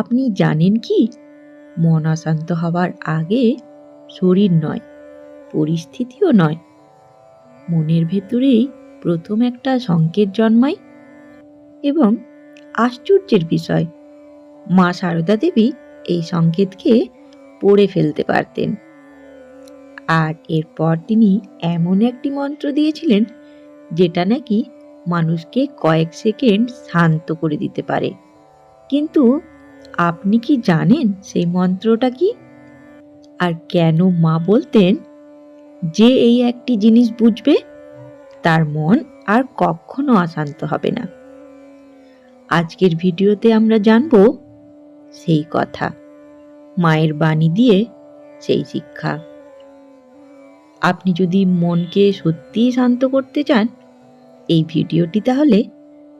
আপনি জানেন কি? মন অশান্ত হবার আগে শরীর নয়, পরিস্থিতিও নয়। মনের ভেতরেই প্রথম একটা সংকেত জন্মায় এবং আশ্চর্যের বিষয়, মা সারদা দেবী এই সংকেতকে পড়ে ফেলতে পারতেন। আর এরপর তিনি এমন একটি মন্ত্র দিয়েছিলেন, যেটা নাকি মানুষকে কয়েক সেকেন্ড শান্ত করে দিতে পারে। কিন্তু আপনি কি জানেন সেই মন্ত্রটা কি? আর কেন মা বলতেন যে এই একটি জিনিস বুঝবে? তার মন আর কখনো অশান্ত হবে না। আজকের ভিডিওতে আমরা জানব সেই কথা, মায়ের বাণী দিয়ে সেই শিক্ষা। আপনি যদি মনকে সত্যিই শান্ত করতে চান, এই ভিডিওটি তাহলে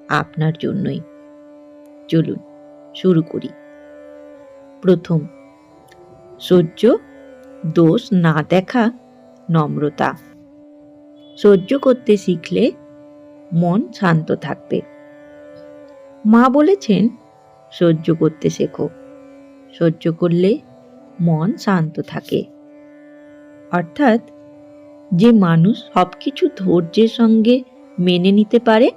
আপনার জন্যই। চলুন, শুরু করি। প্রথম। সহ্য, দোষ না দেখা, নম্রতা। সহ্য করতে শিখলে মন শান্ত থাকবে। মা বলেছেন, সহ্য করতে শেখো। সহ্য করলে মন শান্ত থাকে। অর্থাৎ, যে মানুষ সবকিছু ধৈর্যের সঙ্গে মেনে নিতে পারে,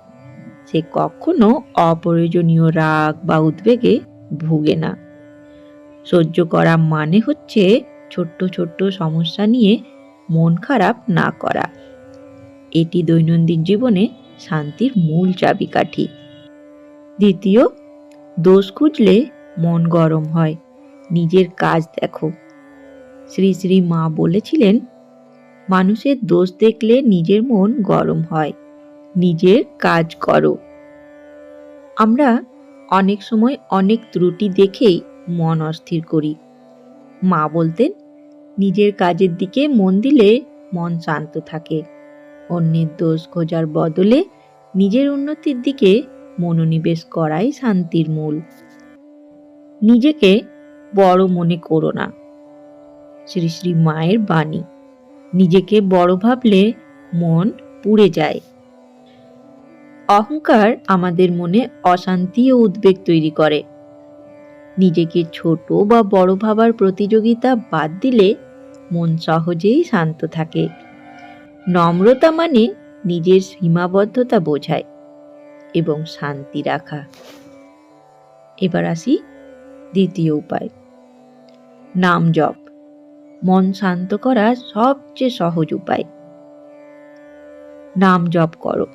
সে কখনো অপ্রয়োজনীয় রাগ বা উদ্বেগে ভুগে না। সহ্য করা মানে হচ্ছে ছোট্ট ছোট্ট সমস্যা নিয়ে মন খারাপ না করা। এটি দৈনন্দিন জীবনে শান্তির মূল চাবিকাঠি। দ্বিতীয়, দোষ খুঁজলে মন গরম হয়। নিজের কাজ দেখো। শ্রী শ্রী মা বলেছিলেন, মানুষের দোষ দেখলে নিজের মন গরম হয়। নিজের কাজ করো। আমরা অনেক সময় অনেক ত্রুটি দেখেই মন অস্থির করি। মা বলতেন, নিজের কাজের দিকে মন দিলে মন শান্ত থাকে। অন্যের দোষ খোঁজার বদলে নিজের উন্নতির দিকে মনোনিবেশ করাই শান্তির মূল। নিজেকে বড় মনে করো না। শ্রী শ্রী মায়ের বাণী। নিজেকে বড় ভাবলে মন পুড়ে যায়। অহংকার আমাদের মনে অশান্তি ও উদ্বেগ তৈরি করে। নিজেকে ছোট বা বড় ভাবার প্রতিযোগিতা বাদ দিলে মন সহজেই শান্ত থাকে। নম্রতা মানে নিজের সীমাবদ্ধতা বোঝায় এবং শান্তি রাখা। এবার আসি দ্বিতীয় উপায়। নাম জপ। মন শান্ত করার সবচেয়ে সহজ উপায়। নাম জপ করো।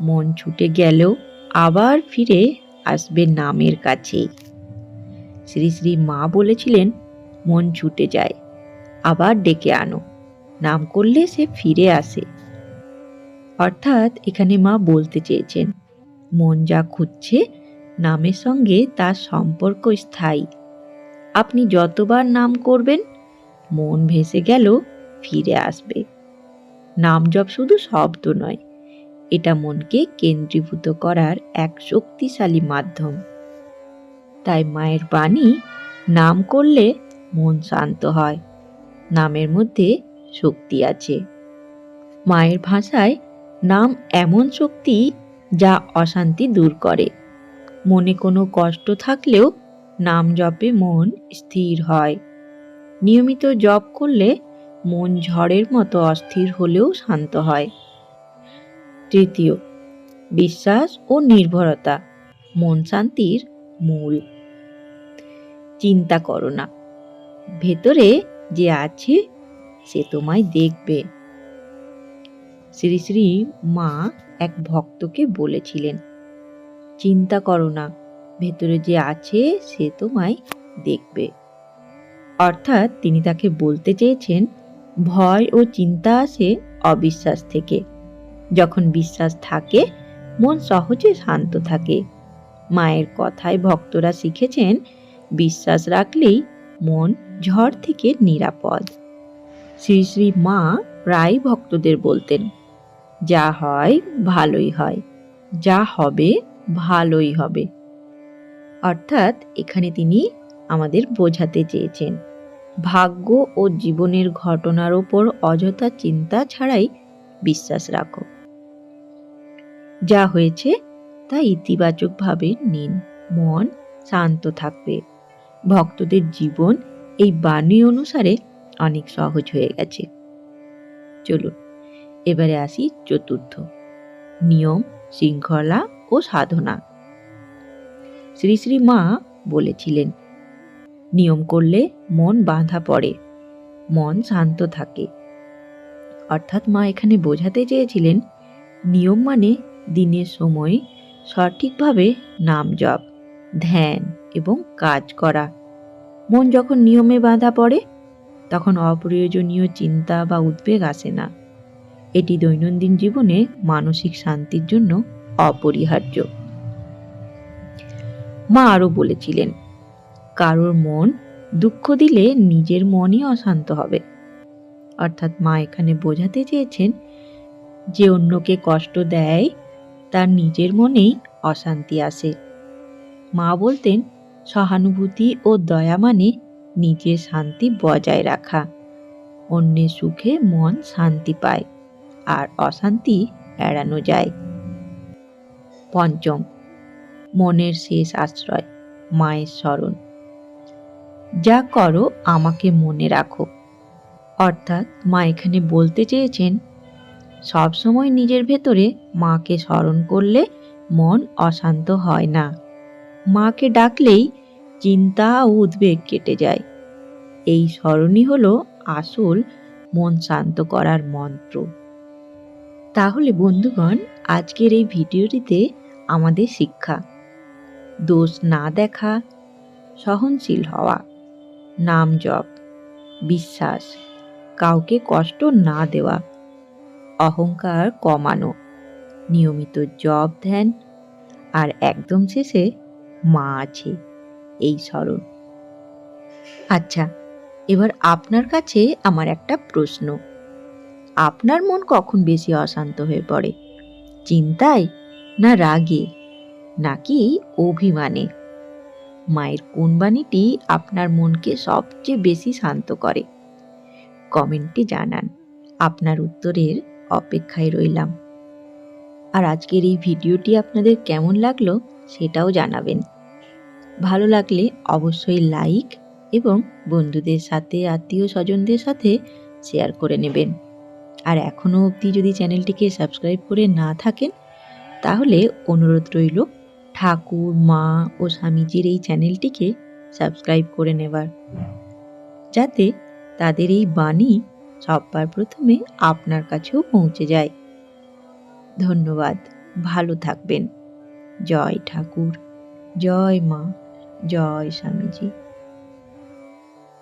মন ছুটে গেলেও আবার ফিরে আসবে নামের কাছেই। শ্রী শ্রী মা বলেছিলেন, মন ছুটে যায়, আবার ডেকে আনো। নাম করলে সে ফিরে আসে। অর্থাৎ এখানে মা বলতে চেয়েছেন, মন যা খুঁজছে, নামের সঙ্গে তার সম্পর্ক স্থায়ী। আপনি যতবার নাম করবেন, মন ভেসে গেল, ফিরে আসবে। নাম জপ শুধু শব্দ নয়, এটা মনকে কেন্দ্রীভূত করার এক শক্তিশালী মাধ্যম। তাই মায়ের বাণী নাম করলে মন শান্ত হয়। নামের মধ্যে শক্তি আছে। মায়ের ভাষায় নাম এমন শক্তি যা অশান্তি দূর করে। মনে কোনো কষ্ট থাকলেও নাম জপে মন স্থির হয়। নিয়মিত জপ করলে মন ঝড়ের মতো অস্থির হলেও শান্ত হয়। তৃতীয়, বিশ্বাস ও নির্ভরতা। মন শান্তির মূল। চিন্তা করো না। ভেতরে যে আছে, সে তোমায় দেখবে। শ্রী শ্রী মা এক ভক্তকে বলেছিলেন, চিন্তা করো না, ভেতরে যে আছে, সে তোমায় দেখবে। অর্থাৎ তিনি তাকে বলতে চেয়েছেন, ভয় ও চিন্তা আসে অবিশ্বাস থেকে। যখন বিশ্বাস থাকে, মন সহজে শান্ত থাকে। মায়ের কথায় ভক্তরা শিখেছেন বিশ্বাস রাখলেই মন ঝড় থেকে নিরাপদ। শ্রী শ্রী মা প্রায় ভক্তদের বলতেন, যা হয় ভালোই হয়, যা হবে ভালোই হবে। অর্থাৎ এখানে তিনি আমাদের বোঝাতে চেয়েছেন, ভাগ্য ও জীবনের ঘটনার ওপর অযথা চিন্তা ছাড়াই বিশ্বাস রাখো। যা হয়েছে তা ইতিবাচকভাবে নিন, মন শান্ত থাকবে। ভক্তদের জীবন এই বাণী অনুসারে অনেক সহজ হয়ে গেছে। চলুন, এবারে আসি চতুর্থ। নিয়ম, শৃঙ্খলা ও সাধনা। শ্রী শ্রী মা বলেছিলেন, নিয়ম করলে মন বাঁধা পড়ে, মন শান্ত থাকে। অর্থাৎ মা এখানে বোঝাতে চেয়েছিলেন, নিয়ম মানে দিনের সময় সঠিকভাবে নাম জপ, ধ্যান এবং কাজ করা। মন যখন নিয়মে বাঁধা পড়ে, তখন অপ্রয়োজনীয় চিন্তা বা উদ্বেগ আসে না। এটি দৈনন্দিন জীবনে মানসিক শান্তির জন্য অপরিহার্য। মা আরও বলেছিলেন, কারোর মন দুঃখ দিলে নিজের মনই অশান্ত হবে। অর্থাৎ মা এখানে বোঝাতে চেয়েছেন যে অন্যকে কষ্ট দেয়, তার নিজের মনেই অশান্তি আসে। মা বলতেন সহানুভূতি ও দয়া মানে নিজের শান্তি বজায় রাখা। অন্যের সুখে মন শান্তি পায় আর অশান্তি এড়ানো যায়। পঞ্চম, মনের শেষ আশ্রয়, মায়ের স্মরণ। যা করো আমাকে মনে রাখো। অর্থাৎ মা এখানে বলতে চেয়েছেন, সবসময় নিজের ভেতরে মাকে স্মরণ করলে মন অশান্ত হয় না। মাকে ডাকলেই চিন্তা ও উদ্বেগ কেটে যায়। এই স্মরণই হলো আসল মন শান্ত করার মন্ত্র। তাহলে বন্ধুগণ, আজকের এই ভিডিওটিতে আমাদের শিক্ষা। দোষ না দেখা, সহনশীল হওয়া, নাম জপ, বিশ্বাস, কাউকে কষ্ট না দেওয়া, অহংকার কমানো, নিয়মিত জব ধ্যান, আর একদম শেষে মা আছে, এই স্মরণ। আচ্ছা এবার আপনার কাছে আমার একটা প্রশ্ন। আপনার মন কখন বেশি অশান্ত হয়ে পড়ে? চিন্তায় না রাগে? নাকি অভিমানে? মায়ের কোন বাণীটি আপনার মনকে সবচেয়ে বেশি শান্ত করে? কমেন্টে জানান, আপনার উত্তরের অপেক্ষায় রইলাম। আর আজকের এই ভিডিওটি আপনাদের কেমন লাগল সেটাও জানাবেন। ভালো লাগলে অবশ্যই লাইক এবং বন্ধুদের সাথে, আত্মীয় স্বজনদের সাথে শেয়ার করে নেবেন। আর এখনও অবধি যদি চ্যানেলটিকে সাবস্ক্রাইব করে না থাকেন, তাহলে অনুরোধ রইল ঠাকুর, মা ও স্বামীজির এই চ্যানেলটিকে সাবস্ক্রাইব করে নেবার। যাতে তাদের এই বাণী সবার প্রথমে আপনার কাছেও পৌঁছে যায়। ধন্যবাদ, ভালো থাকবেন। জয় ঠাকুর, জয় মা। জয় স্বামীজি